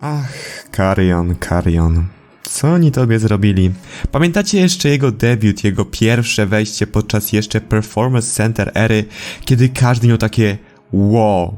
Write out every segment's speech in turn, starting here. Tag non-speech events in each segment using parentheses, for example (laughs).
Ach, Karion, Karion. Co oni tobie zrobili? Pamiętacie jeszcze jego debiut, jego pierwsze wejście podczas jeszcze Performance Center ery, kiedy każdy miał takie wow,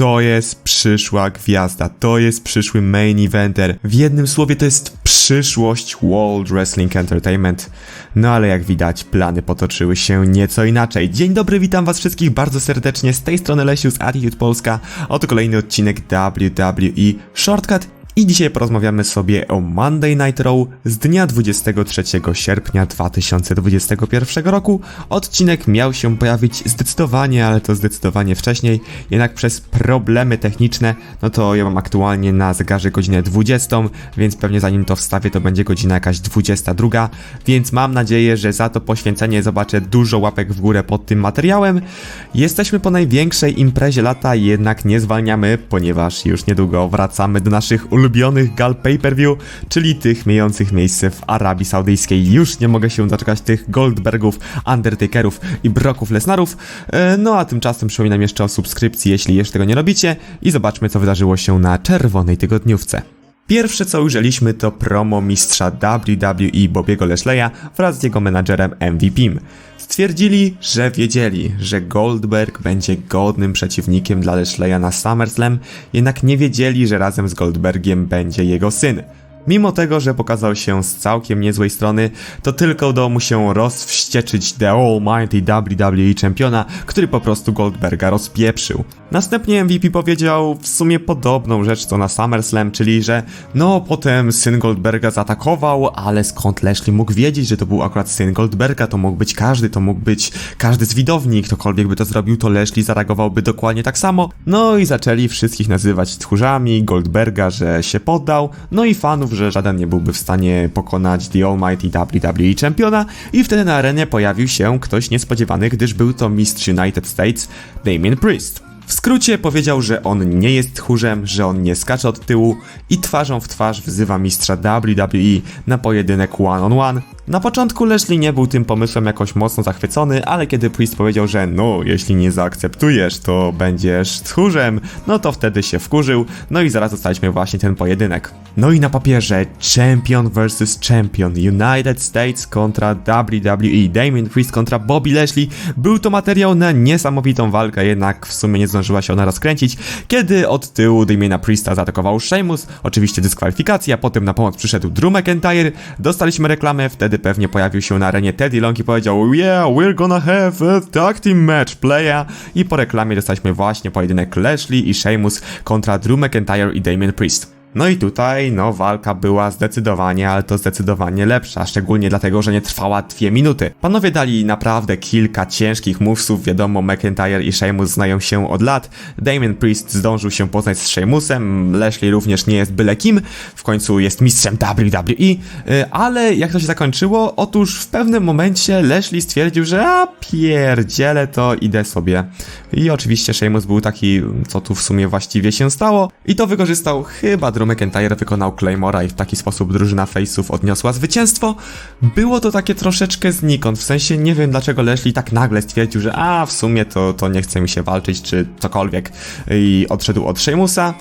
to jest przyszła gwiazda, to jest przyszły main eventer. W jednym słowie to jest przyszłość World Wrestling Entertainment. No ale jak widać, plany potoczyły się nieco inaczej. Dzień dobry, witam was wszystkich bardzo serdecznie. Z tej strony Lesiu z Attitude Polska. Oto kolejny odcinek WWE Shortcut. I dzisiaj porozmawiamy sobie o Monday Night Raw z dnia 23 sierpnia 2021 roku. Odcinek miał się pojawić zdecydowanie, ale to zdecydowanie wcześniej, jednak przez problemy techniczne, no to ja mam aktualnie na zegarze godzinę 20, więc pewnie zanim to wstawię, to będzie godzina jakaś 22, więc mam nadzieję, że za to poświęcenie zobaczę dużo łapek w górę pod tym materiałem. Jesteśmy po największej imprezie lata, jednak nie zwalniamy, ponieważ już niedługo wracamy do naszych ulubionych gal pay-per-view, czyli tych miejących miejsce w Arabii Saudyjskiej. Już nie mogę się doczekać tych Goldbergów, Undertakerów i Brocków Lesnarów. E, No a tymczasem przypominam jeszcze o subskrypcji, jeśli jeszcze tego nie robicie i zobaczmy co wydarzyło się na czerwonej tygodniówce. Pierwsze co ujrzeliśmy to promo mistrza WWE Bobiego Lashleya wraz z jego menadżerem MVP. Stwierdzili, że wiedzieli, że Goldberg będzie godnym przeciwnikiem dla Lashleya na SummerSlam, jednak nie wiedzieli, że razem z Goldbergiem będzie jego syn. Mimo tego, że pokazał się z całkiem niezłej strony, to tylko udało mu się rozwścieczyć The Almighty WWE czempiona, który po prostu Goldberga rozpieprzył. Następnie MVP powiedział w sumie podobną rzecz co na SummerSlam, czyli że no potem syn Goldberga zaatakował, ale skąd Lashley mógł wiedzieć, że to był akurat syn Goldberga, to mógł być każdy, to mógł być każdy z widowni, ktokolwiek by to zrobił, to Lashley zareagowałby dokładnie tak samo. No i zaczęli wszystkich nazywać tchórzami, Goldberga, że się poddał, no i fanów, że żaden nie byłby w stanie pokonać The Almighty WWE czempiona i wtedy na arenie pojawił się ktoś niespodziewany, gdyż był to mistrz United States, Damien Priest. W skrócie powiedział, że on nie jest tchórzem, że on nie skacze od tyłu i twarzą w twarz wzywa mistrza WWE na pojedynek one-on-one. On one. Na początku Leslie nie był tym pomysłem jakoś mocno zachwycony, ale kiedy Priest powiedział, że no, jeśli nie zaakceptujesz, to będziesz tchórzem, no to wtedy się wkurzył, no i zaraz dostaliśmy właśnie ten pojedynek. No i na papierze Champion vs Champion, United States kontra WWE, Damien Priest kontra Bobby Lashley. Był to materiał na niesamowitą walkę, jednak w sumie nie zdążyła się ona rozkręcić, kiedy od tyłu Damiena Priesta zaatakował Sheamus, oczywiście dyskwalifikacja, potem na pomoc przyszedł Drew McIntyre, dostaliśmy reklamę, wtedy pewnie pojawił się na arenie Teddy Long i powiedział yeah, we're gonna have a tag team match, playa i po reklamie dostaliśmy właśnie pojedynek Lashley i Sheamus kontra Drew McIntyre i Damien Priest. No i tutaj, no, walka była zdecydowanie, ale to zdecydowanie lepsza, szczególnie dlatego, że nie trwała dwie minuty. Panowie dali naprawdę kilka ciężkich movesów, wiadomo, McIntyre i Sheamus znają się od lat, Damien Priest zdążył się poznać z Sheamusem, Lashley również nie jest byle kim, w końcu jest mistrzem WWE, yy, ale jak to się zakończyło? Otóż w pewnym momencie Lashley stwierdził, że a pierdziele to idę sobie. I oczywiście Sheamus był taki, co tu w sumie właściwie się stało i to wykorzystał chyba Drew McIntyre wykonał Claymora i w taki sposób drużyna Face'ów odniosła zwycięstwo. Było to takie troszeczkę znikąd, w sensie nie wiem dlaczego Leslie tak nagle stwierdził, że a w sumie to, to nie chce mi się walczyć czy cokolwiek i odszedł od Sheamusa.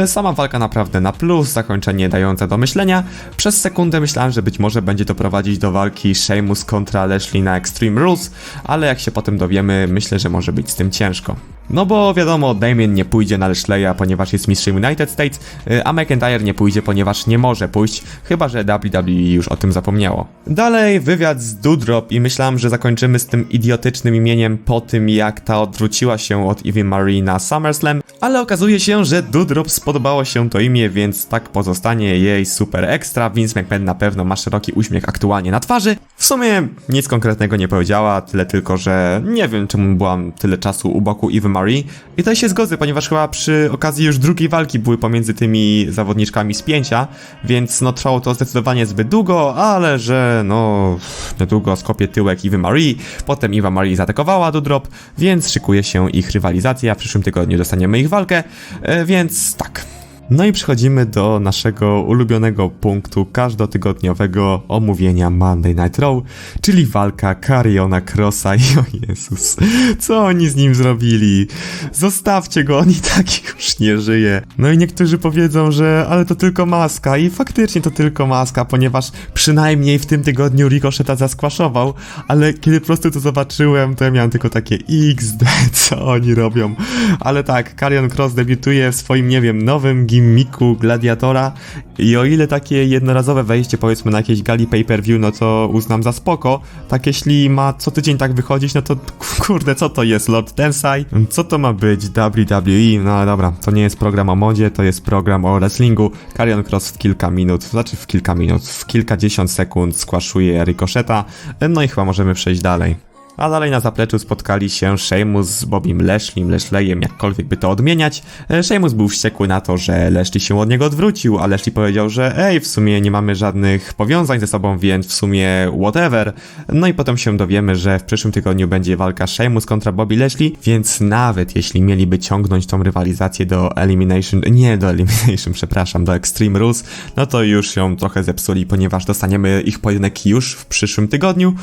Yy, Sama walka naprawdę na plus, zakończenie dające do myślenia. Przez sekundę myślałem, że być może będzie to prowadzić do walki Sheamus kontra Leslie na Extreme Rules, ale jak się potem dowiemy, myślę, że może być z tym ciężko. No bo wiadomo, Damien nie pójdzie na Lashleya, ponieważ jest mistrzem United States, y, a McIntyre nie pójdzie, ponieważ nie może pójść, chyba że WWE już o tym zapomniało. Dalej wywiad z Dudrop i myślałem, że zakończymy z tym idiotycznym imieniem po tym, jak ta odwróciła się od Evie Marie na SummerSlam, ale okazuje się, że Dudrop spodobało się to imię, więc tak pozostanie jej super ekstra. Vince McMahon na pewno ma szeroki uśmiech aktualnie na twarzy. W sumie nic konkretnego nie powiedziała, tyle tylko, że nie wiem czemu byłam tyle czasu u boku Evie Marie. I tutaj się zgodzę, ponieważ chyba przy okazji już drugiej walki były pomiędzy tymi zawodniczkami spięcia, więc no trwało to zdecydowanie zbyt długo, ale że no niedługo skopie tyłek Evie Marie, potem Eva Marie zaatakowała Dudrop, więc szykuje się ich rywalizacja, w przyszłym tygodniu dostaniemy ich walkę, e, więc tak. No i przechodzimy do naszego ulubionego punktu każdotygodniowego omówienia Monday Night Raw, czyli walka Cariona Crossa i o Jezus, co oni z nim zrobili? Zostawcie go, on i tak już nie żyje. No i niektórzy powiedzą, że ale to tylko maska i faktycznie to tylko maska, ponieważ przynajmniej w tym tygodniu Ricocheta zaskwaszował, ale kiedy po prostu to zobaczyłem, to ja miałem tylko takie XD, co oni robią. Ale tak, Carion Cross debiutuje w swoim, nie wiem, nowym gimmicku gladiatora i o ile takie jednorazowe wejście powiedzmy na jakieś gali pay-per-view, no to uznam za spoko, tak jeśli ma co tydzień tak wychodzić, no to (laughs) kurde, co to jest Lord Tensai? Co to ma być WWE? No dobra, to nie jest program o modzie, to jest program o wrestlingu. Carion Cross w kilka minut, znaczy w kilka minut, w kilkadziesiąt sekund squashuje Ricocheta, no i chyba możemy przejść dalej. A dalej na zapleczu spotkali się Sheamus z Bobim Lashley'm, Lashley'em, jakkolwiek by to odmieniać. E, Sheamus był wściekły na to, że Lashley się od niego odwrócił, a Lashley powiedział, że ej, w sumie nie mamy żadnych powiązań ze sobą, więc w sumie whatever. No i potem się dowiemy, że w przyszłym tygodniu będzie walka Sheamus kontra Bobby Lashley, więc nawet jeśli mieliby ciągnąć tą rywalizację do Elimination, nie do Elimination, (laughs) przepraszam, do Extreme Rules, no to już ją trochę zepsuli, ponieważ dostaniemy ich pojedynek już w przyszłym tygodniu.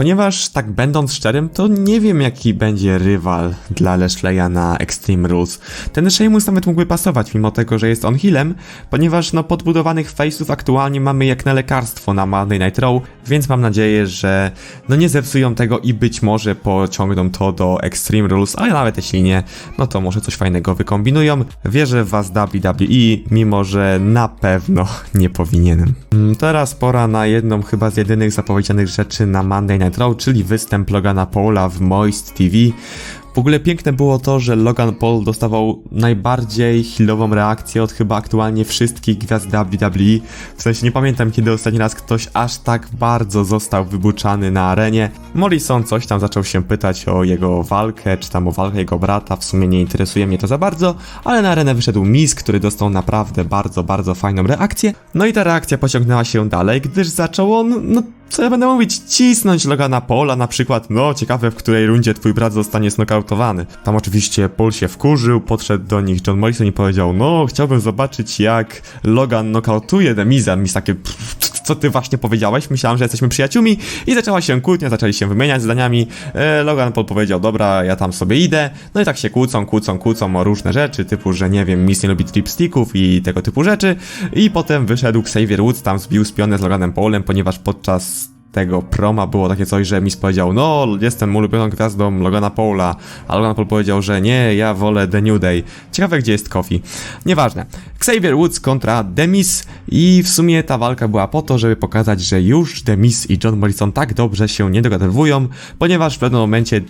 Ponieważ, tak będąc szczerym, to nie wiem jaki będzie rywal dla Lashley'a na Extreme Rules. Ten Sheamus nawet mógłby pasować, mimo tego, że jest on healem, ponieważ no podbudowanych face'ów aktualnie mamy jak na lekarstwo na Monday Night Raw, więc mam nadzieję, że no nie zepsują tego i być może pociągną to do Extreme Rules, ale nawet jeśli nie, no to może coś fajnego wykombinują. Wierzę w was WWE, mimo że na pewno nie powinienem. Mm, Teraz pora na jedną chyba z jedynych zapowiedzianych rzeczy na Monday Night Raw, czyli występ Logana Paula w Moist TV. W ogóle piękne było to, że Logan Paul dostawał najbardziej healową reakcję od chyba aktualnie wszystkich gwiazd WWE. W sensie nie pamiętam kiedy ostatni raz ktoś aż tak bardzo został wybuczany na arenie. Morrison coś tam zaczął się pytać o jego walkę, czy tam o walkę jego brata, w sumie nie interesuje mnie to za bardzo, ale na arenę wyszedł Miz, który dostał naprawdę bardzo, bardzo fajną reakcję. No i ta reakcja pociągnęła się dalej, gdyż zaczął on, no co ja będę mówić, cisnąć Logana Paula na przykład, no ciekawe w której rundzie twój brat zostanie Tam oczywiście Paul się wkurzył, podszedł do nich John Morrison i powiedział, no chciałbym zobaczyć jak Logan nokautuje Demiza. Mis takie, "Pff, co ty właśnie powiedziałeś? Myślałem, że jesteśmy przyjaciółmi i zaczęła się kłótnia, zaczęli się wymieniać zdaniami. E, Logan Paul powiedział, dobra, ja tam sobie idę. No i tak się kłócą, kłócą, kłócą o różne rzeczy, typu, że nie wiem, Miss nie lubi tripsticków i tego typu rzeczy. I potem wyszedł Xavier Woods, tam zbił spionę z Loganem Paulem, ponieważ podczas tego proma było takie coś, że Miss powiedział, no jestem ulubioną gwiazdą Logana Paula, a Logan Paul powiedział, że nie, ja wolę The New Day. Ciekawe gdzie jest Kofi. Nieważne. Xavier Woods kontra Demis i w sumie ta walka była po to, żeby pokazać, że już Demis i John Morrison tak dobrze się nie dogadywują, ponieważ w pewnym momencie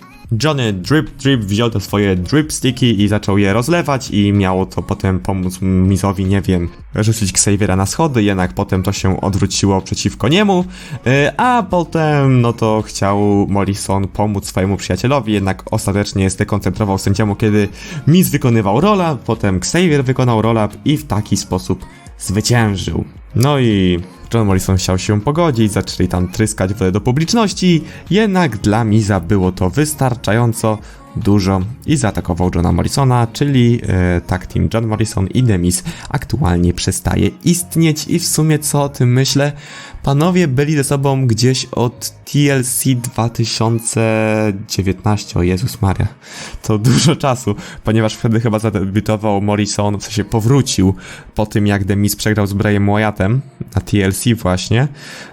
Johnny Drip Drip wziął te swoje drip sticky i zaczął je rozlewać i miało to potem pomóc Mizowi, nie wiem, rzucić Xaviera na schody, jednak potem to się odwróciło przeciwko niemu, yy, a potem no to chciał Morrison pomóc swojemu przyjacielowi, jednak ostatecznie zdekoncentrował sędziemu, kiedy Miz wykonywał rola, potem Xavier wykonał rola i w taki sposób zwyciężył. No i John Morrison chciał się pogodzić, zaczęli tam tryskać do publiczności, jednak dla Miza było to wystarczająco dużo i zaatakował Johna Morrisona, czyli e, tag team John Morrison i Demis aktualnie przestaje istnieć. I w sumie co o tym myślę? Panowie byli ze sobą gdzieś od TLC 2019, o Jezus Maria, to (laughs) dużo czasu, ponieważ wtedy chyba zadebiutował Morrison, w sensie powrócił po tym jak Demis przegrał z Brayem Wyattem na TLC właśnie,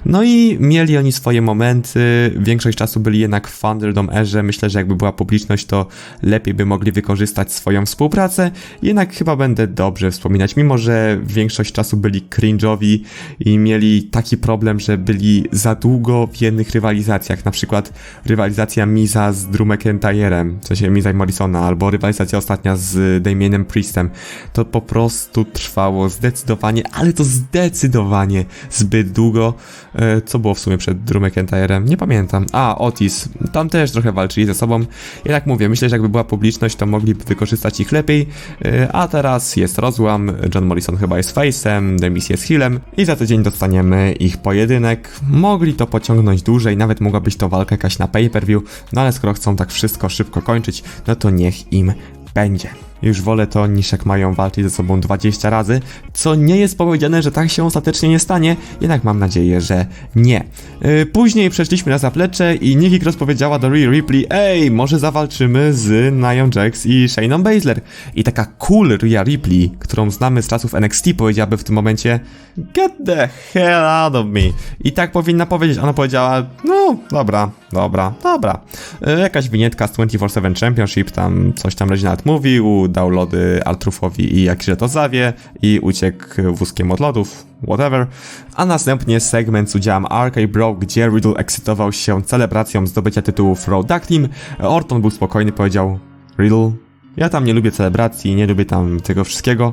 no i mieli oni swoje momenty, większość czasu byli jednak w Thunderdome Erze, myślę, że jakby była publiczność, to lepiej by mogli wykorzystać swoją współpracę, jednak chyba będę dobrze wspominać, mimo że większość czasu byli cringe'owi i mieli taki problem, że byli za długo w jednych rywalizacjach, na przykład rywalizacja Miza z Drew McIntyrem, w sensie Miza i Morrisona, albo rywalizacja ostatnia z Damienem Priestem, to po prostu trwało zdecydowanie, ale to zdecydowanie zbyt długo, E, co było w sumie przed Drew McIntyrem, nie pamiętam, a Otis, tam też trochę walczyli ze sobą, jednak mówię, myślę, że jakby była publiczność, to mogliby wykorzystać ich lepiej, e, a teraz jest rozłam, John Morrison chyba jest face'em, Demis jest healem i za tydzień dostaniemy ich pojedynek. Mogli to pociągnąć dłużej, nawet mogła być to walka jakaś na pay-per-view, no ale skoro chcą tak wszystko szybko kończyć, no to niech im będzie. Już wolę to niż jak mają walczyć ze sobą 20 razy, co nie jest powiedziane, że tak się ostatecznie nie stanie, jednak mam nadzieję, że nie. Yy, później przeszliśmy na zaplecze i Nikki Cross powiedziała do Rhea Ripley, ej, może zawalczymy z Nia Jax i Shayna Baszler. I taka cool Rhea Ripley, którą znamy z czasów NXT, powiedziałaby w tym momencie, get the hell out of me. I tak powinna powiedzieć, ona powiedziała, no dobra, dobra, dobra. Yy, jakaś winietka z 24-7 Championship, tam coś tam Reginald mówił, dał lody Altrufowi i jak się to zawie i uciekł wózkiem od lodów, whatever. A następnie segment z udziałem RK Bro, gdzie Riddle ekscytował się celebracją zdobycia tytułów Raw Team. Orton był spokojny, powiedział Riddle, ja tam nie lubię celebracji, nie lubię tam tego wszystkiego.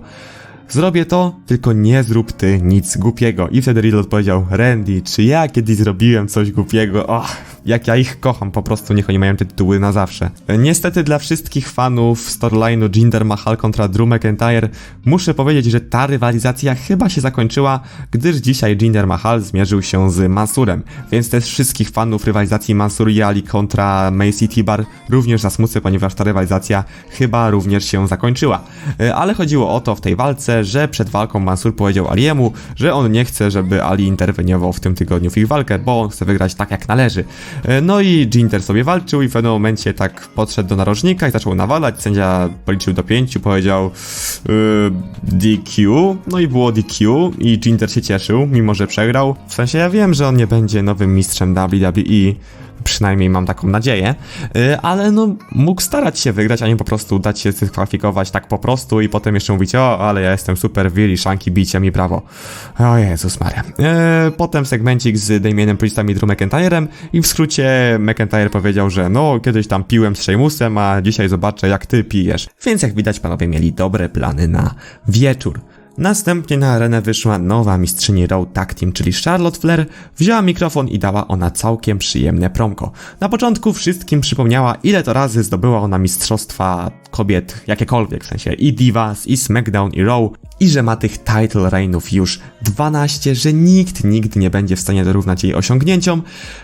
Zrobię to, tylko nie zrób ty nic głupiego. I wtedy Riddle odpowiedział, Randy, czy ja kiedyś zrobiłem coś głupiego? Och, jak ja ich kocham, po prostu niech oni mają te tytuły na zawsze. Niestety dla wszystkich fanów storyline'u Jinder Mahal kontra Drew McIntyre muszę powiedzieć, że ta rywalizacja chyba się zakończyła, gdyż dzisiaj Jinder Mahal zmierzył się z Mansurem, więc też wszystkich fanów rywalizacji Mansur i Ali kontra May City Bar również zasmucę, ponieważ ta rywalizacja chyba również się zakończyła. Ale chodziło o to w tej walce, że przed walką Mansur powiedział Aliemu, że on nie chce, żeby Ali interweniował w tym tygodniu w ich walkę, bo on chce wygrać tak jak należy. E, No i Jinder sobie walczył i w pewnym momencie tak podszedł do narożnika i zaczął nawalać. Sędzia policzył do pięciu, powiedział yy, DQ, no i było DQ i Jinder się cieszył, mimo że przegrał. W sensie ja wiem, że on nie będzie nowym mistrzem WWE, przynajmniej mam taką nadzieję, yy, ale no mógł starać się wygrać, a nie po prostu dać się dyskwalifikować tak po prostu i potem jeszcze mówić, o, ale ja jestem super, Willy, Shanki, bicie mi brawo. O Jezus Maria. Yy, potem segmencik z Damienem Priestem i Drew McIntyrem i w skrócie McIntyre powiedział, że no, kiedyś tam piłem z Sheamusem, a dzisiaj zobaczę jak ty pijesz. Więc jak widać panowie mieli dobre plany na wieczór. Następnie na arenę wyszła nowa mistrzyni Raw Tag Team, czyli Charlotte Flair, wzięła mikrofon i dała ona całkiem przyjemne promko. Na początku wszystkim przypomniała, ile to razy zdobyła ona mistrzostwa kobiet, jakiekolwiek, w sensie i Divas, i SmackDown, i Raw, i że ma tych title reignów już 12, że nikt nigdy nie będzie w stanie dorównać jej osiągnięciom,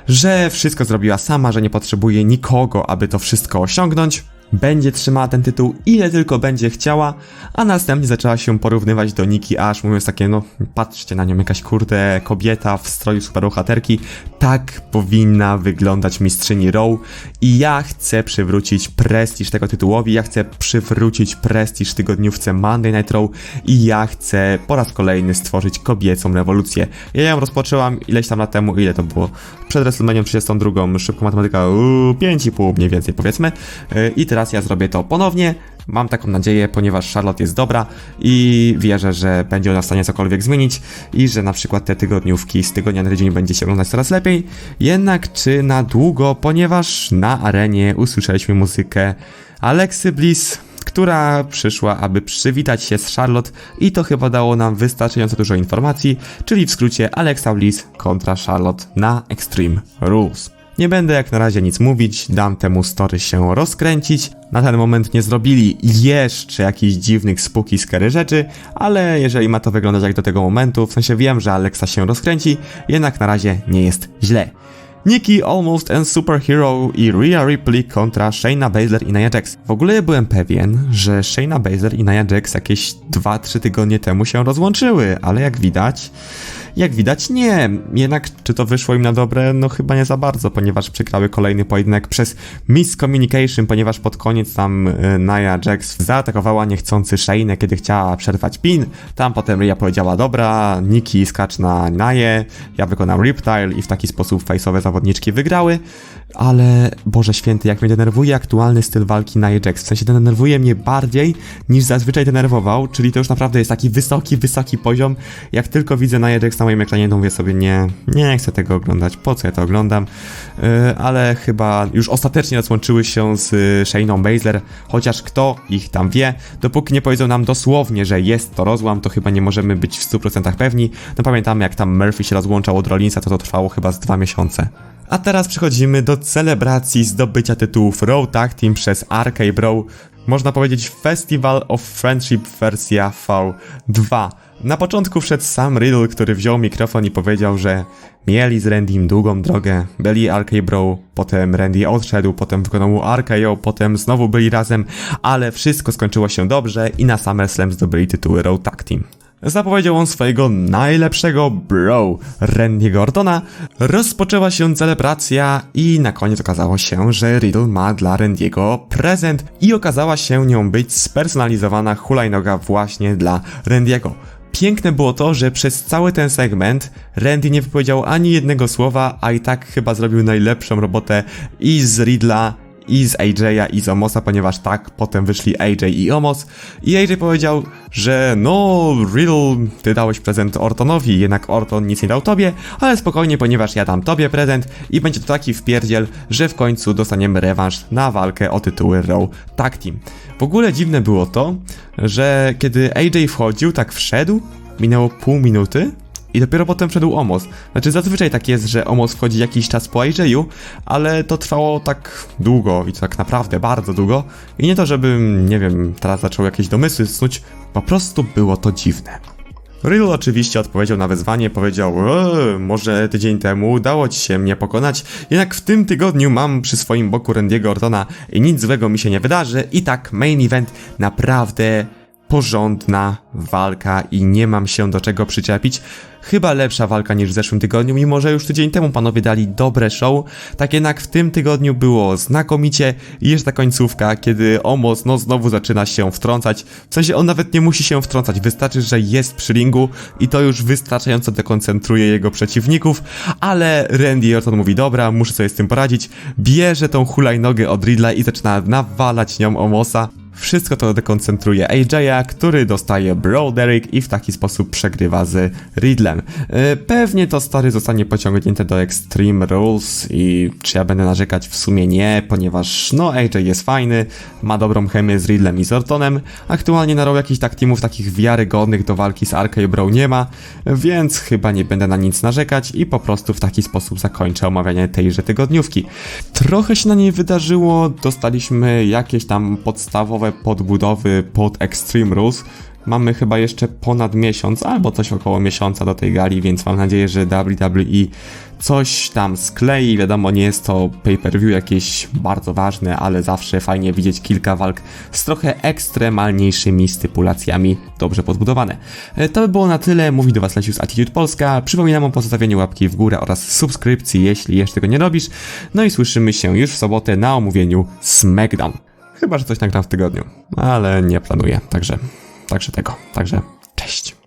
że wszystko zrobiła sama, że nie potrzebuje nikogo, aby to wszystko osiągnąć będzie trzymała ten tytuł ile tylko będzie chciała, a następnie zaczęła się porównywać do Nikki Ash, mówiąc takie, no patrzcie na nią, jakaś kurde kobieta w stroju superbohaterki, tak powinna wyglądać mistrzyni Raw i ja chcę przywrócić prestiż tego tytułowi, ja chcę przywrócić prestiż tygodniówce Monday Night Raw i ja chcę po raz kolejny stworzyć kobiecą rewolucję. Ja ją rozpoczęłam ileś tam lat temu, ile to było? Przed WrestleMania 32, szybko matematyka, uuu, 5,5 mniej więcej powiedzmy Yy, i teraz ja zrobię to ponownie. Mam taką nadzieję, ponieważ Charlotte jest dobra i wierzę, że będzie ona w stanie cokolwiek zmienić i że na przykład te tygodniówki z tygodnia na tydzień będzie się oglądać coraz lepiej. Jednak czy na długo, ponieważ na arenie usłyszeliśmy muzykę Alexy Bliss, która przyszła, aby przywitać się z Charlotte i to chyba dało nam wystarczająco dużo informacji, czyli w skrócie Alexa Bliss kontra Charlotte na Extreme Rules. Nie będę jak na razie nic mówić, dam temu story się rozkręcić. Na ten moment nie zrobili jeszcze jakichś dziwnych, spooky, scary rzeczy, ale jeżeli ma to wyglądać jak do tego momentu, w sensie wiem, że Alexa się rozkręci, jednak na razie nie jest źle. Nikki, Almost and Superhero i Rhea Ripley kontra Shayna Baszler i Nia Jax. W ogóle byłem pewien, że Shayna Baszler i Nia Jax jakieś 2-3 tygodnie temu się rozłączyły, ale jak widać, jak widać nie. Jednak czy to wyszło im na dobre? No chyba nie za bardzo, ponieważ przegrały kolejny pojedynek przez miscommunication, ponieważ pod koniec tam y, Nia Jax zaatakowała niechcący Shaynę, kiedy chciała przerwać pin. Tam potem Rhea powiedziała, dobra, Nikki skacz na Naję, ja wykonam Riptile i w taki sposób face'owe zawodniczki wygrały. Ale, Boże Święty, jak mnie denerwuje aktualny styl walki Nia Jax. W sensie denerwuje mnie bardziej niż zazwyczaj denerwował, czyli to już naprawdę jest taki wysoki, wysoki poziom. Jak tylko widzę Nia Jax na moim ekranie, to mówię sobie, nie, nie chcę tego oglądać, po co ja to oglądam? Yy, ale chyba już ostatecznie rozłączyły się z y, Shayną Baszler, chociaż kto ich tam wie, dopóki nie powiedzą nam dosłownie, że jest to rozłam, to chyba nie możemy być w 100% pewni. No pamiętamy, jak tam Murphy się rozłączał od Rollinsa, to to trwało chyba z dwa miesiące. A teraz przechodzimy do celebracji zdobycia tytułów Raw Tag Team przez RK Bro. można powiedzieć Festival of Friendship wersja V2. Na początku wszedł sam Riddle, który wziął mikrofon i powiedział, że mieli z Randym długą drogę, byli RK Bro, potem Randy odszedł, potem wykonał RKO, potem znowu byli razem, ale wszystko skończyło się dobrze i na SummerSlam zdobyli tytuły Raw Tag Team. Zapowiedział on swojego najlepszego bro, Randy'ego Ortona. Rozpoczęła się celebracja i na koniec okazało się, że Riddle ma dla Randy'ego prezent i okazała się nią być spersonalizowana hulajnoga właśnie dla Randy'ego. Piękne było to, że przez cały ten segment Randy nie wypowiedział ani jednego słowa, a i tak chyba zrobił najlepszą robotę i z Riddla, i z AJ'a i z Omosa, ponieważ tak potem wyszli AJ i Omos i AJ powiedział, że no Riddle, ty dałeś prezent Ortonowi, jednak Orton nic nie dał tobie, ale spokojnie, ponieważ ja dam tobie prezent i będzie to taki wpierdziel, że w końcu dostaniemy rewanż na walkę o tytuły Raw Tag Team. W ogóle dziwne było to, że kiedy AJ wchodził, tak wszedł, minęło pół minuty, i dopiero potem wszedł Omos. Znaczy zazwyczaj tak jest, że Omos wchodzi jakiś czas po AJ'u, ale to trwało tak długo i tak naprawdę bardzo długo. I nie to, żebym, nie wiem, teraz zaczął jakieś domysły snuć, po prostu było to dziwne. Riddle oczywiście odpowiedział na wezwanie, powiedział, eee, może tydzień temu udało ci się mnie pokonać, jednak w tym tygodniu mam przy swoim boku Randy'ego Ortona i nic złego mi się nie wydarzy i tak main event naprawdę porządna walka i nie mam się do czego przyczepić. Chyba lepsza walka niż w zeszłym tygodniu, mimo że już tydzień temu panowie dali dobre show. Tak jednak w tym tygodniu było znakomicie i jeszcze ta końcówka, kiedy Omos no znowu zaczyna się wtrącać. W sensie on nawet nie musi się wtrącać, wystarczy, że jest przy ringu i to już wystarczająco dekoncentruje jego przeciwników, ale Randy Orton mówi dobra, muszę sobie z tym poradzić, bierze tą hulajnogę od Riddla i zaczyna nawalać nią Omosa. Wszystko to dekoncentruje AJ'a, który dostaje Broderick i w taki sposób przegrywa z Riddlem. Yy, Pewnie to stary zostanie pociągnięte do Extreme Rules i czy ja będę narzekać w sumie nie, ponieważ no AJ jest fajny, ma dobrą chemię z Riddlem i z Ortonem. Aktualnie na Raw jakichś tak teamów takich wiarygodnych do walki z RK Bro nie ma, więc chyba nie będę na nic narzekać i po prostu w taki sposób zakończę omawianie tejże tygodniówki. Trochę się na niej wydarzyło, dostaliśmy jakieś tam podstawowe podbudowy pod Extreme Rules. Mamy chyba jeszcze ponad miesiąc, albo coś około miesiąca do tej gali, więc mam nadzieję, że WWE coś tam sklei. Wiadomo, nie jest to pay-per-view jakieś bardzo ważne, ale zawsze fajnie widzieć kilka walk z trochę ekstremalniejszymi stypulacjami, dobrze podbudowane. E, To by było na tyle. Mówi do Was Lesius Attitude Polska. Przypominam o pozostawieniu łapki w górę oraz subskrypcji, jeśli jeszcze tego nie robisz. No i słyszymy się już w sobotę na omówieniu SmackDown. Chyba, że coś nagram w tygodniu, ale nie planuję, także, także tego, także cześć.